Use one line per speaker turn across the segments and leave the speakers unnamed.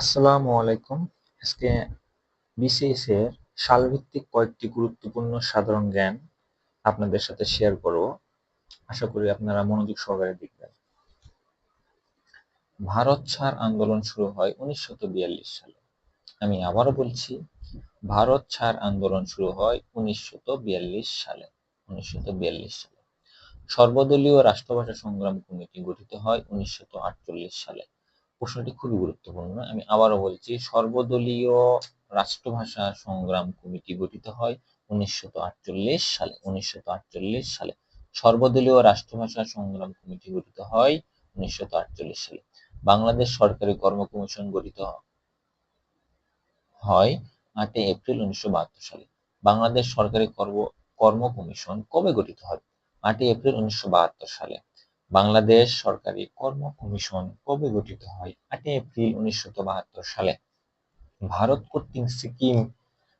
আসসালামু আলাইকুম। আজকে বিসিএস এর সালভিত্তিক কয়েকটি গুরুত্বপূর্ণ সাধারণ জ্ঞান আপনাদের সাথে শেয়ার করব। আশা করি আপনারা মনোযোগ সহকারে দেখবেন। ভারত ছাড় আন্দোলন শুরু হয় উনিশশো সালে। আমি আবারও বলছি, ভারত ছাড় আন্দোলন শুরু হয় উনিশশো বিয়াল্লিশ সালে, উনিশশো বিয়াল্লিশ সালে। সর্বদলীয় রাষ্ট্রভাষা সংগ্রাম কমিটি গঠিত হয় উনিশশো আটচল্লিশ সালে। প্রশ্নটি খুবই গুরুত্বপূর্ণ। আমি আবারও বলছি, সর্বদলীয় রাষ্ট্রভাষা সংগ্রাম কমিটি গঠিত হয় উনিশশো আটচল্লিশ সালে। উনিশশো আটচল্লিশ সালে সর্বদলীয় রাষ্ট্রভাষা সংগ্রাম কমিটি গঠিত হয় উনিশশো সালে। বাংলাদেশ সরকারি কর্ম কমিশন গঠিত হয় আটই এপ্রিল উনিশশো বাহাত্তর সালে। বাংলাদেশ সরকারি কর্ম কর্ম কমিশন কবে গঠিত হয়? আটই এপ্রিল উনিশশো বাহাত্তর সালে। বাংলাদেশ সরকারি কর্ম কমিশন কবে গঠিত হয়? আটই এপ্রিল উনিশশো সালে। ভারত কর্তৃক সিকিম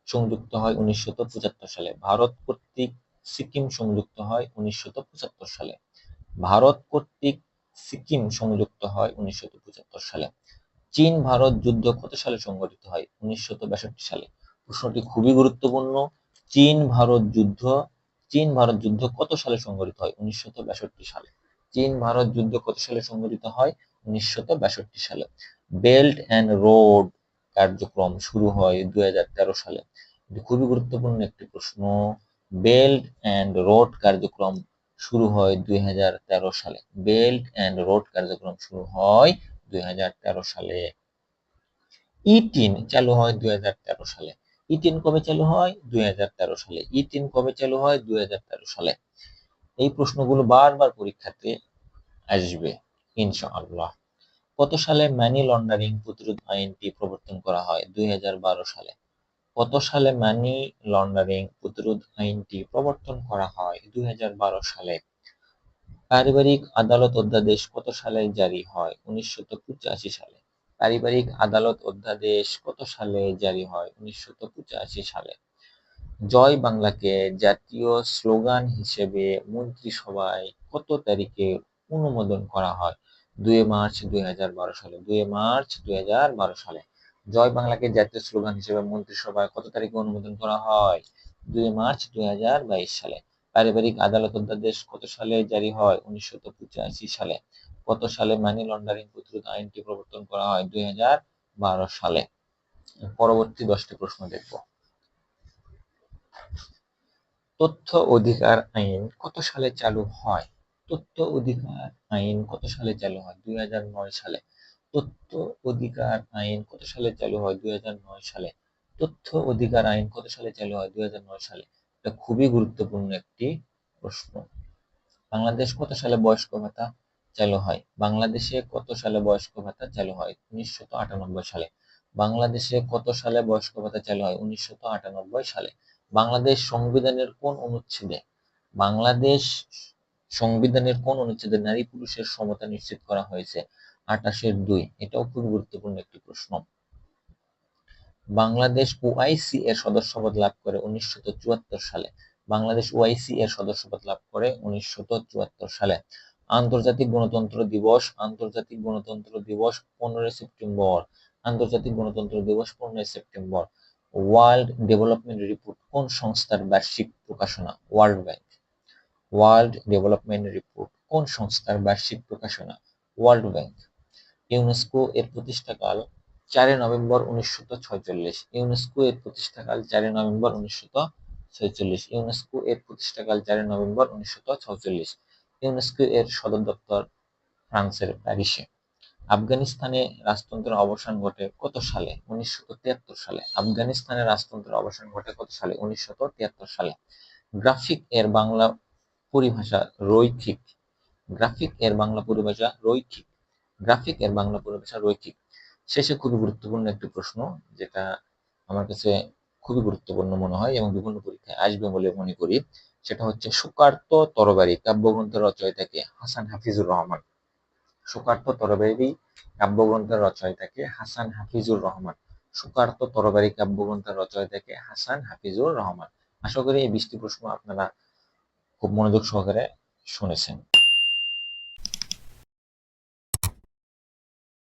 সংযুক্ত হয় উনিশশো পঁচাত্তর সালে। ভারত কর্তৃক সিকিম সংযুক্ত হয় উনিশশো সালে। ভারত কর্তৃক সিকিম সংযুক্ত হয় উনিশশো পঁচাত্তর সালে। চীন ভারত যুদ্ধ কত সালে সংঘটিত হয়? উনিশশো সালে। প্রশ্নটি খুবই গুরুত্বপূর্ণ। চীন ভারত যুদ্ধ, চীন ভারত যুদ্ধ কত সালে সংঘটিত হয়? উনিশশো বাষট্টি সালে। চীন ভারত যুদ্ধ কত সালে সংঘটিত হয়? উনিশশো বাষট্টি সালে। বেল্ট অ্যান্ড রোড কার্যক্রম শুরু হয় দুই হাজার তেরো সালে। খুবই গুরুত্বপূর্ণ একটি প্রশ্ন। বেল্ট অ্যান্ড রোড কার্যক্রম শুরু হয় দুই হাজার তেরো সালে। বেল্ট অ্যান্ড রোড কার্যক্রম শুরু হয় দুই হাজার তেরো সালে। ইটিন চালু হয় দুই হাজার তেরো সালে। ইটিন কবে চালু হয়? দুই হাজার তেরো সালে। ইটিন কবে চালু হয়? দুই হাজার তেরো সালে। এই প্রশ্নগুলো বারবার পরীক্ষাতে আসবে, ইনশাআল্লাহ। কত সালে মানি লন্ডারিং প্রতিরোধ আইনটি প্রবর্তন করা হয়? দুই সালে। কত সালে মানি লন্ডারিং প্রতিরোধ আইনটি প্রবর্তন করা হয়? দুই হাজার বারো সালে। পারিবারিক আদালত অধ্যাদেশ কত সালে জারি হয়? উনিশশো সালে। পারিবারিক আদালত অধ্যাদেশ কত সালে জারি হয়? উনিশশো পঁচাশি সালে। জয় বাংলাকে জাতীয় স্লোগান হিসেবে মন্ত্রিসভায় কত তারিখে অনুমোদন করা হয়? দুই মার্চ দুই হাজার বারো সালে, দুই মার্চ দুই হাজার বারো সালে। জয় বাংলাকে জাতীয় স্লোগান হিসেবে মন্ত্রিসভায় কত তারিখে অনুমোদন করা হয়? দুই মার্চ দুই হাজার বাইশ সালে। পারিবারিক আদালত অধ্যাদেশ কত সালে জারি হয়? উনিশশো পঁচাশি সালে। কত সালে মানি লন্ডারিং প্রতিরোধ আইনটি প্রবর্তন করা হয়? দুই হাজার বারো সালে। পরবর্তী দশটি প্রশ্ন দেখব। তথ্য অধিকার আইন কত সালে চালু হয়? তথ্য অধিকার আইন কত সালে চালু হয়? দুই হাজার নয় সালে। তথ্য অধিকার আইন কত সালে চালু হয়? দুই হাজার নয় সালে। তথ্য অধিকার আইন কত সালে চালু হয়? দুই হাজার নয় সালে। এটা খুবই গুরুত্বপূর্ণ একটি প্রশ্ন। বাংলাদেশ কত সালে বয়স্ক ভাতা চালু হয়? বাংলাদেশে কত সালে বয়স্ক ভাতা চালু হয়? উনিশশো আটানব্বই সালে। বাংলাদেশে কত সালে বয়স্ক ভাতা চালু হয়? উনিশশো আটানব্বই সালে। বাংলাদেশ সংবিধানের কোন অনুচ্ছেদে, বাংলাদেশ সংবিধানের কোন অনুচ্ছেদে নারী পুরুষের সমতা নিশ্চিত করা হয়েছে? আটাশের দুই, এটাও খুব গুরুত্বপূর্ণ একটি প্রশ্ন। বাংলাদেশ ওআইসি এর সদস্যপদ লাভ করে উনিশশো চুয়াত্তর সালে। বাংলাদেশ ওআইসি এর সদস্যপদ লাভ করে উনিশশো সালে। আন্তর্জাতিক গণতন্ত্র দিবস, আন্তর্জাতিক গণতন্ত্র দিবস পনেরোই সেপ্টেম্বর। আন্তর্জাতিক গণতন্ত্র দিবস পনেরোই সেপ্টেম্বর। ওয়ার্ল্ড ডেভেলপমেন্ট রিপোর্ট, কোন সংস্থার বার্ষিক প্রকাশনা? World bank. World development report, কোন সংস্থার বার্ষিক প্রকাশনা? World bank. ইউনেস্কো এর প্রতিষ্ঠাকাল চারই নভেম্বর উনিশশো ছয়চল্লিশ। ইউনেস্কো এর প্রতিষ্ঠাকাল চারই নভেম্বর উনিশশো ছয়চল্লিশ। ইউনেস্কো এর প্রতিষ্ঠাকাল চারই নভেম্বর উনিশশো ছয়চল্লিশ। ইউনেস্কো এর সদর দপ্তর ফ্রান্সের প্যারিসে। আফগানিস্তানে রাজতন্ত্রের অবসান ঘটে কত সালে? উনিশশো সালে। আফগানিস্তানে রাজতন্ত্রের অবসান ঘটে কত সালে? উনিশশো সালে। গ্রাফিক এর বাংলা পরিভাষা রৈখিক। গ্রাফিক এর বাংলা পরিভাষা রৈখিক। গ্রাফিক এর বাংলা পরিভাষা রৈখিক। শেষে খুবই গুরুত্বপূর্ণ একটি প্রশ্ন, যেটা আমার কাছে খুবই গুরুত্বপূর্ণ মনে হয় এবং বিভিন্ন পরীক্ষায় আসবে বলে মনে করি। সেটা হচ্ছে সুকার্ত তরবারি কাব্যগ্রন্থের রচয়িতাকে হাসান হাফিজুর রহমান। সুকার্ত তরবারি কাব্যগ্রন্থের রচয় থাকে হাসান হাফিজুর রহমান। সুকার্ত তরবারি কাব্যগ্রন্থের রচয়িতাকে হাসান হাফিজুর রহমান। আশা করি এই বৃষ্টি প্রশ্ন আপনারা খুব মনোযোগ সহকারে শুনেছেন।